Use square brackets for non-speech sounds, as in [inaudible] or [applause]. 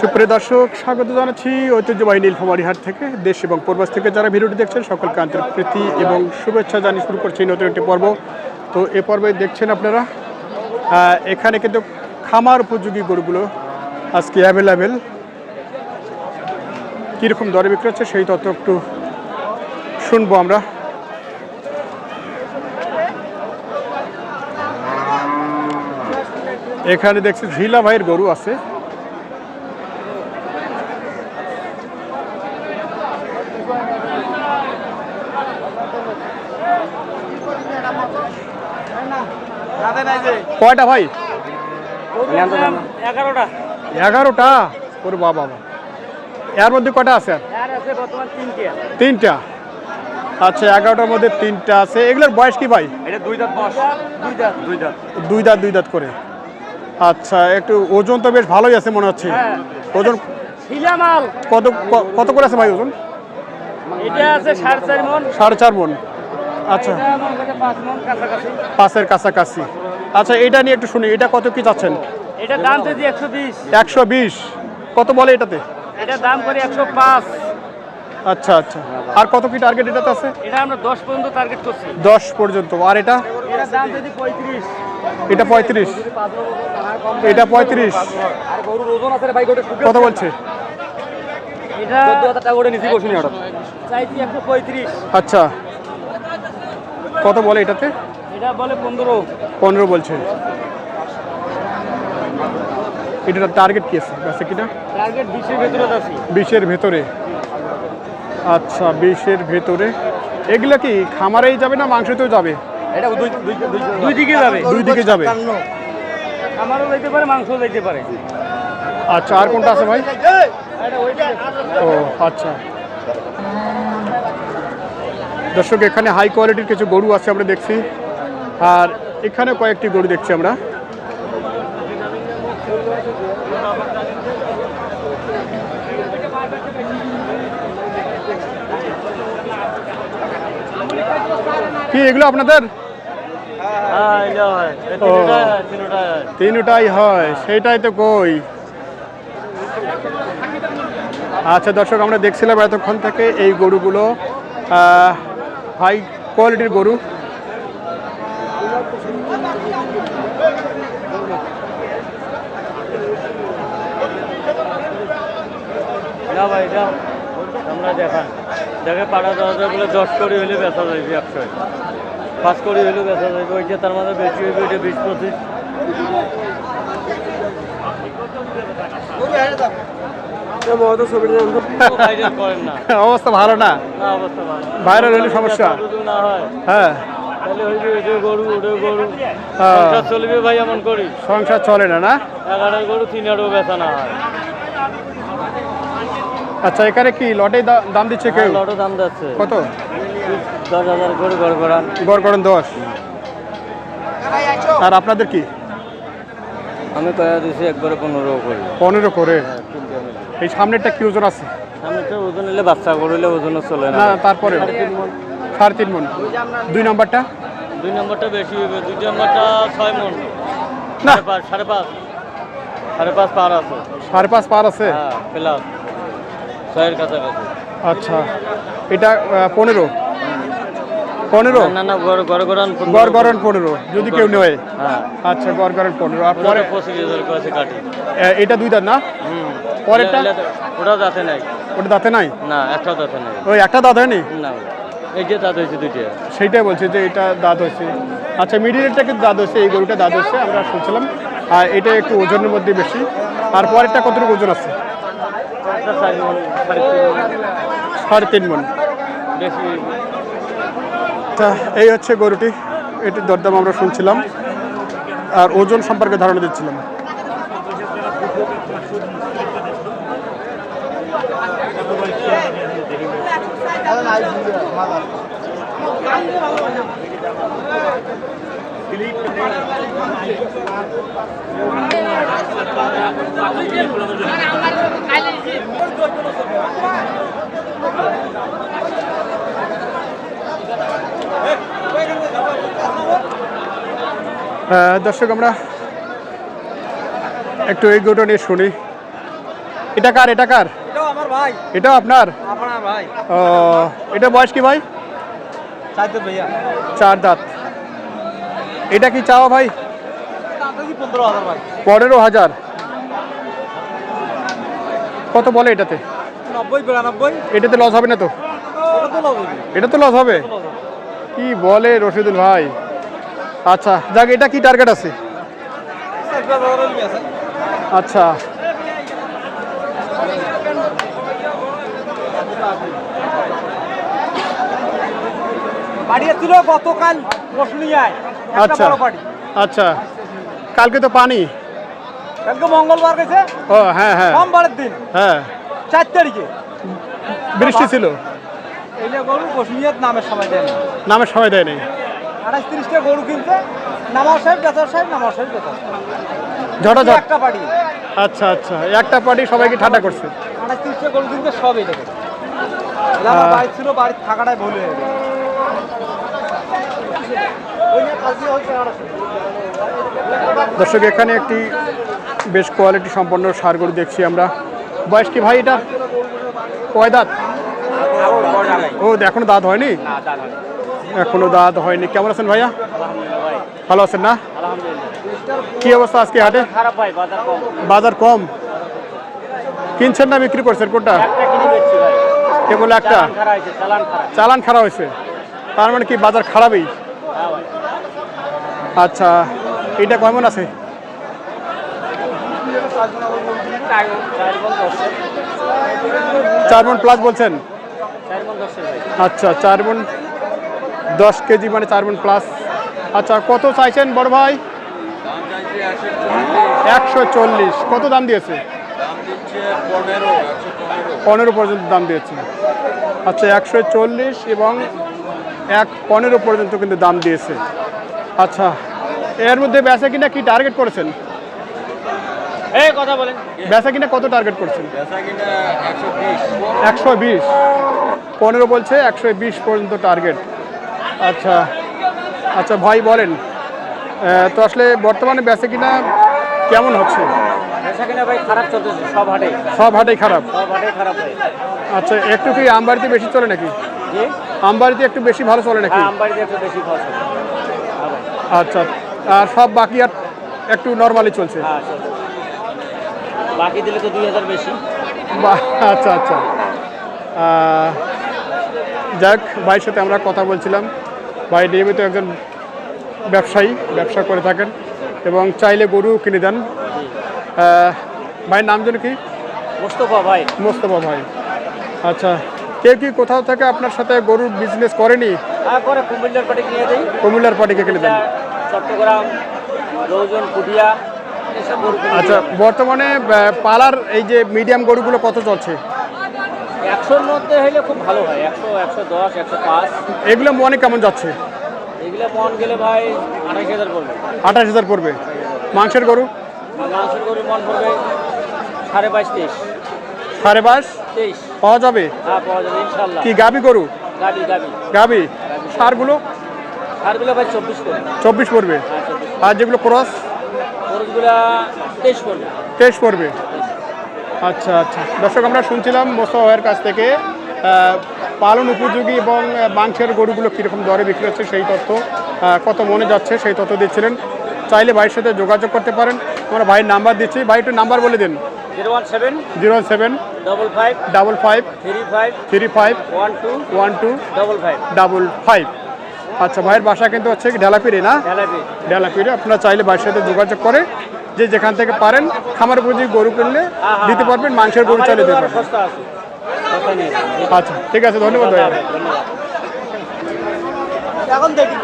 সুপ্রিয় দর্শক, স্বাগত জানাচ্ছি ঐতিহ্যবাহী নীলফামারী হাট থেকে। দেশ এবং প্রবাস থেকে যারা ভিডিওটি দেখছেন, সকলকে আন্তরিক প্রীতি এবং শুভেচ্ছা জানিয়ে শুরু করছি নতুন একটি পর্ব। তো এ পর্বে দেখছেন আপনারা এখানে কিন্তু খামার উপযোগী গরুগুলো আজকে অ্যাভেলেবেল কীরকম দরে বিক্রি হচ্ছে সেই তথ্য একটু শুনব আমরা। এখানে দেখছি ঝিলা ভাইয়ের গরু আছে। কয়টা ভাই? এগারোটা। এগারোটা? ওর বাবা বাবা। এর মধ্যে কটা আছে? তিনটে। আচ্ছা এগারোটার মধ্যে তিনটা আছে। এগুলোর বয়স কি ভাই? দুই দাঁত দুই দাঁত। করে। আচ্ছা একটু ওজন তো বেশ ভালোই আছে মনে হচ্ছে। হ্যাঁ। ওজন কত কত করে আছে ভাই ওজন? এটা আছে সাড়ে চার মন। সাড়ে চার মন। আচ্ছা। পাঁচের কাছাকাছি। আচ্ছা এটা নিয়ে একটু শুনি এটা কত কি চাচ্ছেন এটা দাম যদি একশো বিশ। একশো বিশ। কত বলে এটাতে? এটা দাম করে একশো পাঁচ। আচ্ছা আচ্ছা। আর কত কি টার্গেট এটাতে আছে? এটা আমরা দশ পর্যন্ত টার্গেট করছি। দশ পর্যন্ত। আর এটা? এটা দাম যদি পঁয়ত্রিশ। এটা পঁয়ত্রিশ। এটা পঁয়ত্রিশ। আর গরুর ওজন আছে ভাই গোটে কত বলছে? এটা টাকা করে নিচে বসুনি হঠাৎ চাইছি একশো পঁয়ত্রিশ। আচ্ছা। কত বলে এটাতে? এটা বলে পনেরো। পনেরো বলছে। এটার টার্গেট কি আছে? আছে কিনা? টার্গেট বিশের ভেতরে আছি। বিশের ভেতরে। আচ্ছা বিশের ভেতরে। এগুলো কি খামারেই যাবে না মাংসতেও যাবে? এটা দুই দুই দিকে যাবে। দুই দিকে যাবে। আমারও যাইতে পারে মাংসও যাইতে পারে। আচ্ছা আর কোনটা আছে ভাই? ও আচ্ছা। দর্শক, এখানে হাই কোয়ালিটির কিছু গরু আছে আমরা দেখছি। আর এখানে কয়েকটি গরু দেখছি আমরা। কি, এগুলো আপনাদের। তিনটাই হয়, সেইটাই তো কই। আচ্ছা দর্শক, আমরা দেখছিলাম এতক্ষণ থেকে এই গরুগুলো হাই কোয়ালিটির গরু। না ভাই, এটা আমরা দেখান। দেখে পাড়া দরজা বলে দশ কোটি হলে বেচা যাবে একশো পাঁচ কোটি হলে বেচা যাবে ওইটা তার মধ্যে বেশি হইবে ওইটা বিশ পঁচিশ। [laughs] অবস্থা ভালো না? ভাইরাল হলে সমস্যা। হয় হ্যাঁ। হ্যাঁ। সংসার চলে না না? হয়। আচ্ছা এখানে কি লটে দাম দিচ্ছে কেউ? লটো দাম যাচ্ছে কত? দশ হাজার করে গড় গড়ান। গড় করেন দশ। আর আপনাদের কি? আমি কয়া দিছি একবারে পনেরো করে। পনেরো করে। এই সামনেরটা কি ওজন আছে? তো ওজন নিলে বাচ্চা করলে ওজন চলে না। না তারপরে সাড়ে তিন মন। দুই নম্বরটা? দুই নম্বরটা বেশি হবে। দুই নম্বরটা ছয় মন। না। সাড়ে পাঁচ সাড়ে পাঁচ। পার আছে। সাড়ে পাঁচ পার আছে? হ্যাঁ প্লাস ছয়ের কাছাকাছি। আচ্ছা। এটা পনেরো? পনেরো? না না গড় গড় গড়ান গড় গড়ন পনেরো যদি কেউ নেয়। হ্যাঁ। আচ্ছা গড় গড়ন পনেরো। আর পরে পরে? পঁচিশ হাজার কাছে কাটি এটা দুই দাঁত না? হুম। পরেরটা? ওটা যাতে নাই। ওটা দাঁতে নাই? না একটা যাতে নাই। ওই একটা দাঁত হয়নি? না এই যে দাঁত হয়েছে দুইটা। সেইটাই বলছে যে এটা দাঁত হয়েছে। আচ্ছা মিডিলেরটা কিন্তু দাঁত হয়েছে? এই গরুটা দাঁত হয়েছে আমরা শুনছিলাম। আর এটা একটু ওজনের মধ্যে বেশি। আর পরেরটা কতটুকু ওজন আছে? সাড়ে তিন সাড়ে তিন মন। বেশি তা এই হচ্ছে গরুটি। এটির দরদাম আমরা শুনছিলাম। আর ওজন সম্পর্কে ধারণা দিচ্ছিলাম। দর্শক আমরা একটু এই গরুটা শুনি। এটা কার? এটা কার? এটাও আপনার? আপনার ভাই। ও এটা বয়স কি ভাই? চার দাঁত এটা কি চাওয়া ভাই? পনেরো হাজার কত বলে এটাতে? এটাতে লস হবে না তো? এটা তো লস হবে। কি বলে রশিদুল ভাই? আচ্ছা যাক এটা কি টার্গেট আছে। আচ্ছা। গতকাল মশুলিয়ায় আচ্ছা। আচ্ছা। কালকে তো পানি। কালকে মঙ্গলবার গেছে? ও হ্যাঁ হ্যাঁ। সোমবারের দিন। হ্যাঁ। চার তারিখে। বৃষ্টি ছিল? গরু নামের সময় দেয় নামের সময় দেয় নেই আঠাশ তিরিশটা গরু কিনতে নামার সাহেব বেতার সাহেব নামার সাহেব ঝটাঝট। একটা বাড়ি। আচ্ছা আচ্ছা। একটা পার্টি সবাইকে ঠান্ডা করছে। আঠাশ তিরিশটা গরু কিনতে সব এই দেখে আহ। দর্শক, এখানে একটি বেশ কোয়ালিটি সম্পন্ন সার গরু দেখছি আমরা। বয়স কি ভাই এটা কয় দাঁত? ও এখনও দাঁত হয়নি? এখনও দাঁত হয়নি। কেমন আছেন ভাইয়া? ভালো আছেন না? কি অবস্থা আজকে হাটে? বাজার কম? কিনছেন না বিক্রি করছেন? কোনটা? কেবল একটা চালান খারাপ হয়েছে তার মানে কি বাজার খারাপই? হ্যাঁ আচ্ছা এটা কেমন আছে? চার মন মন প্লাস বলছেন? মন আচ্ছা চার মন দশ কেজি মানে চার মন প্লাস আচ্ছা কত চাইছেন বড় ভাই? একশো চল্লিশ। কত দাম দিয়েছে? পনেরো পর্যন্ত দাম দিয়েছে আচ্ছা একশো চল্লিশ এবং এক পনেরো পর্যন্ত কিন্তু দাম দিয়েছে। আচ্ছা এর মধ্যে বেচা কিনা কি টার্গেট করেছেন? এই কথা বলেন। বেচা কিনা কত টার্গেট করছেন? একশো বিশ। পনেরো বলছে একশো বিশ পর্যন্ত টার্গেট আচ্ছা আচ্ছা ভাই বলেন তো আসলে বর্তমানে বেচা কিনা কেমন হচ্ছে? সব হাটেই। খারাপ? আচ্ছা একটু কি আমবাড়িতে বেশি চলে নাকি? আমবাড়িতে একটু বেশি ভালো চলে নাকি? হ্যাঁ আচ্ছা আর সব বাকি আর একটু নর্মালি চলছে? হ্যাঁ বাকি দিলে তো দুই হাজার বেশি। বাহ, আচ্ছা আচ্ছা। যাক ভাইয়ের সাথে আমরা কথা বলছিলাম। ভাই নিয়মিত একজন ব্যবসায়ী ব্যবসা করে থাকেন। এবং চাইলে গরু কিনে দেন। ভাইয়ের নাম যেন কি? মোস্তফা ভাই। মোস্তফা ভাই। আচ্ছা কেউ কি কোথাও থেকে আপনার সাথে গরুর বিজনেস করেনি? হ্যাঁ করে কুমিল্লার পাটি কিনে কুমিল্লার পার্টিকে কিনে দেন। চট্টগ্রাম রৌজন কুটিয়া আচ্ছা বর্তমানে পালার এই যে মিডিয়াম গরুগুলো কত চলছে? একশোর মধ্যে হলে খুব ভালো হয়। একশো একশো দশ একশো পাঁচ। এগুলো মনে কেমন যাচ্ছে? এগুলো মন গেলে ভাই আঠাশ হাজার পড়বে। আঠাশ হাজার পড়বে। মাংসের গরু? মাংসের গরু মন পড়বে সাড়ে বাইশ তেইশ। সাড়ে বাইশ? তেইশ। পাওয়া যাবে? হ্যাঁ পাওয়া যাবে ইনশাল্লাহ কি গাবি গরু? গাবি গাবি। গাবি? সারগুলো? সারগুলো ভাই চব্বিশ করে চব্বিশ পড়বে? হ্যাঁ আর যেগুলো ক্রস? খরচগুলা তেইশ করবে তেইশ পড়বে? আচ্ছা আচ্ছা। দর্শক আমরা শুনছিলাম মোস্তফা ভাইয়ের কাছ থেকে পালন উপযোগী এবং মাংসের গরুগুলো কীরকম দরে বিক্রি হচ্ছে সেই তথ্য কত মনে যাচ্ছে সেই তথ্য দিচ্ছিলেন। চাইলে ভাইয়ের সাথে যোগাযোগ করতে পারেন। আমরা ভাইয়ের নাম্বার দিচ্ছি। ভাই একটু নাম্বার বলে দিন। Zero one seven zero seven double five double five three five three five one two one two double five double five. আচ্ছা ভাইয়ের বাসা কিন্তু হচ্ছে ঢেলাপিড়ি না? ঢেলাপি ঢেলাপিড়ি। আপনারা চাইলে ভাইয়ের সাথে যোগাযোগ করে যে যেখান থেকে পারেন খামার উপযোগী গরু কিনলে দিতে পারবেন মাংসের গরু চাইলে দিতে পারবেন। আচ্ছা ঠিক আছে ধন্যবাদ ভাইয়া। এখন দেখি।